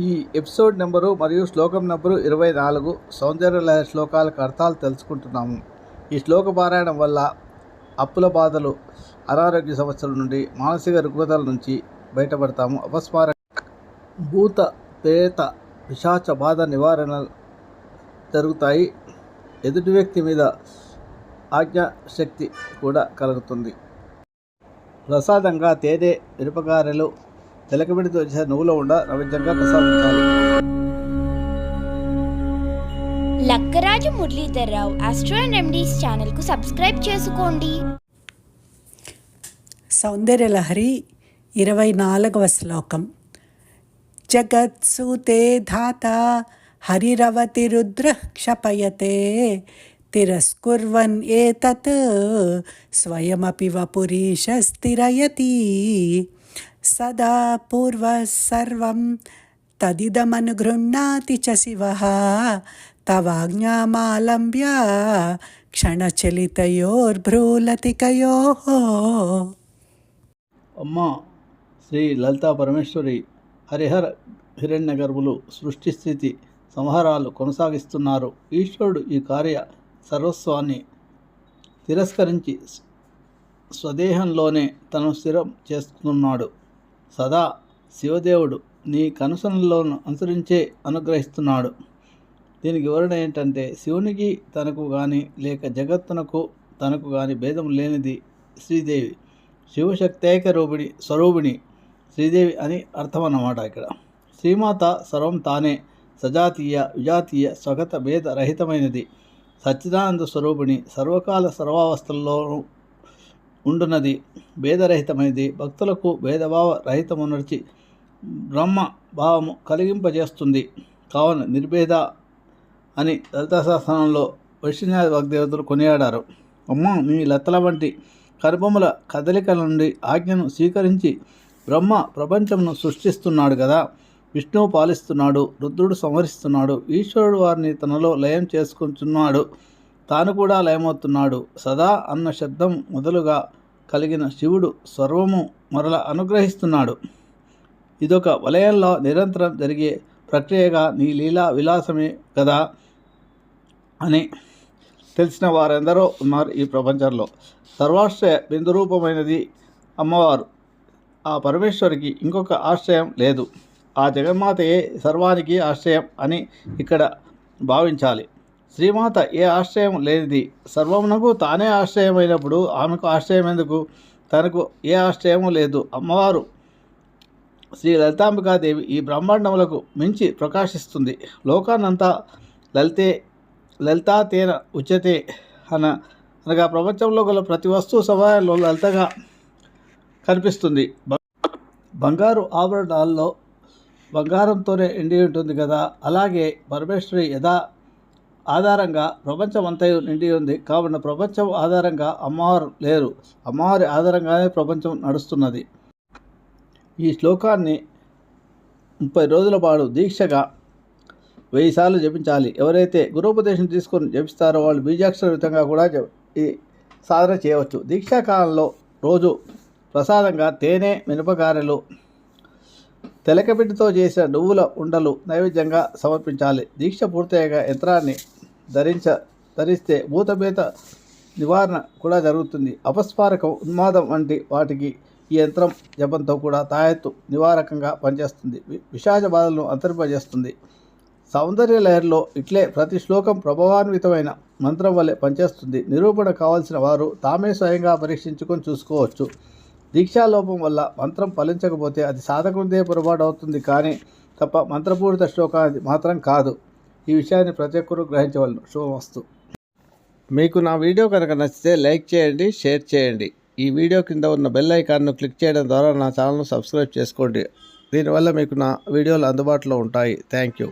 ఈ episode number మరియు శ్లోకం నెంబరు ఇరవై నాలుగు సౌందర్యలయ శ్లోకాలకు అర్థాలు తెలుసుకుంటున్నాము. ఈ శ్లోక పారాయణం వల్ల అప్పుల బాధలు అనారోగ్య సమస్యల నుండి మానసిక రుగ్మతల నుంచి బయటపడతాము. అపస్మార భూత ప్రేత పిశాచ బాధ నివారణ జరుగుతాయి. ఎదుటి వ్యక్తి మీద ఆజ్ఞాశక్తి కూడా కలుగుతుంది. ప్రసాదంగా తేనె మిరపగారెలు తెలకబిడితో చేసిన నువ్వులో ఉండ నైవేద్యంగా ప్రసాదించాలి Lakkaraju Muralidhar Rao astro and remedies ఛానల్కు సబ్స్క్రైబ్ చేసుకోండి. సౌందర్యలహరి ఇరవై నాలుగవ శ్లోకం. జగత్సూతే ధాత హరిరవతిరుద్ర క్షపయతే తిరస్కుర్వన్ ఏతత్ స్వయమపి వపురీశస్థిరయతి సదా పూర్వ సర్వం తదిదమనుగృహ్ణాతి చ శివ తవాజ్ఞామాలంబ్య క్షణచలితయోర్భ్రూలతికయో అమ్మ శ్రీ లలితా పరమేశ్వరి హరిహర హిరణ్య గర్భులు సృష్టి స్థితి సంహారాలు కొనసాగిస్తున్నారు. ఈశ్వరుడు ఈ కార్య సర్వస్వాన్ని తిరస్కరించి స్వదేహంలోనే తను స్థిరం చేసుకున్నాడు సదా శివదేవుడు నీ కనుసనలను అనుసరించే అనుగ్రహిస్తున్నాడు. దీనికి వివరణ ఏంటంటే శివునికి తనకు కానీ లేక జగత్తునకు తనకు కానీ భేదం లేనిది శ్రీదేవి. శివశక్తేక రూపిణి స్వరూపిణి శ్రీదేవి అని అర్థం అన్నమాట ఇక్కడ. శ్రీమాత సర్వం తానే సజాతీయ విజాతీయ స్వగత భేద రహితమైనది. సచ్చిదానంద స్వరూపిణి సర్వకాల సర్వావస్థల్లోనూ ఉండున్నది భేదరహితమైనది. భక్తులకు భేదభావ రహితమునర్చి బ్రహ్మ భావము కలిగింపజేస్తుంది. కావున నిర్భేద అని లలితా శాస్త్రంలో వైష్ణవ వాగ్దేవతలు కొనియాడారు. అమ్మ మీ లతల వంటి కర్మముల కదలికల నుండి ఆజ్ఞను స్వీకరించి బ్రహ్మ ప్రపంచమును సృష్టిస్తున్నాడు కదా విష్ణువు పాలిస్తున్నాడు రుద్రుడు సంహరిస్తున్నాడు ఈశ్వరుడు వారిని తనలో లయం చేసుకుంటున్నాడు. తాను కూడా లయమవుతున్నాడు. సదా అన్న శబ్దం మొదలుగా కలిగిన శివుడు సర్వము మరల అనుగ్రహిస్తున్నాడు. ఇదొక వలయంలో నిరంతరం జరిగే ప్రక్రియగా నీ లీలా విలాసమే కదా అని తెలిసిన వారెందరో ఉన్నారు ఈ ప్రపంచంలో. సర్వాశ్రయ బిందురూపమైనది అమ్మవారు. ఆ పరమేశ్వరికి ఇంకొక ఆశ్రయం లేదు. ఆ జగన్మాతయే సర్వానికి ఆశ్రయం అని ఇక్కడ భావించాలి. శ్రీమాత ఏ ఆశ్రయం లేనిది. సర్వమునకు తానే ఆశ్రయమైనప్పుడు ఆమెకు ఆశ్రయం ఎందుకు? తనకు ఏ ఆశ్రయము లేదు. అమ్మవారు శ్రీ లలితాంబికాదేవి ఈ బ్రహ్మాండములకు మించి ప్రకాశిస్తుంది. లోకాన్నంతా లలితే లలితాతేన ఉచతే అన అనగా ప్రపంచంలో గల ప్రతి వస్తువు సమయంలో లలితగా కనిపిస్తుంది. బంగారు ఆభరణాల్లో బంగారంతోనే ఎండి ఉంటుంది కదా? అలాగే పరమేశ్వరి యథా ఆధారంగా ప్రపంచమంతయు నిండి ఉంది. కావున ప్రపంచం ఆధారంగా అమ్మవారు లేరు. అమ్మవారి ఆధారంగానే ప్రపంచం నడుస్తున్నది. ఈ శ్లోకాన్ని ముప్పై రోజుల పాటు దీక్షగా వెయ్యి సార్లు జపించాలి. ఎవరైతే గురుపదేశం తీసుకొని జపిస్తారో వాళ్ళు బీజాక్షరయుతంగా కూడా జ- ఈ సాధన చేయవచ్చు. దీక్షా కాలంలో రోజు ప్రసాదంగా తేనె మినపగారెలు తెలకబిడ్డతో చేసిన నువ్వుల ఉండలు నైవేద్యంగా సమర్పించాలి. దీక్ష పూర్తయ్యాక యంత్రాన్ని ధరించ ధరిస్తే భూతభేత నివారణ కూడా జరుగుతుంది. అపస్మారకం ఉన్మాదం వంటి వాటికి ఈ యంత్రం జపంతో కూడా తాయెత్తు నివారకంగా పనిచేస్తుంది. వి- విషాద బాధలను అంతరింపజేస్తుంది. సౌందర్య లహరిలో ఇట్లే ప్రతి శ్లోకం ప్రభావాన్వితమైన మంత్రం వల్లే పనిచేస్తుంది. నిరూపణ కావాల్సిన వారు తామే స్వయంగా పరీక్షించుకొని చూసుకోవచ్చు. దీక్షాలోపం వల్ల మంత్రం ఫలించకపోతే అది సాధకునిదే పొరపాటు అవుతుంది కానీ తప్ప మంత్రపూరిత శ్లోకానికి మాత్రం కాదు. ఈ విషయాన్ని ప్రతి ఒక్కరూ గ్రహించవలను. శుభమస్తు. మీకు నా వీడియో కనుక నచ్చితే లైక్ చేయండి షేర్ చేయండి. ఈ వీడియో కింద ఉన్న బెల్ ఐకాన్ను క్లిక్ చేయడం ద్వారా నా ఛానల్ను సబ్స్క్రైబ్ చేసుకోండి. దీనివల్ల మీకు నా వీడియోలు అందుబాటులో ఉంటాయి. Thank you.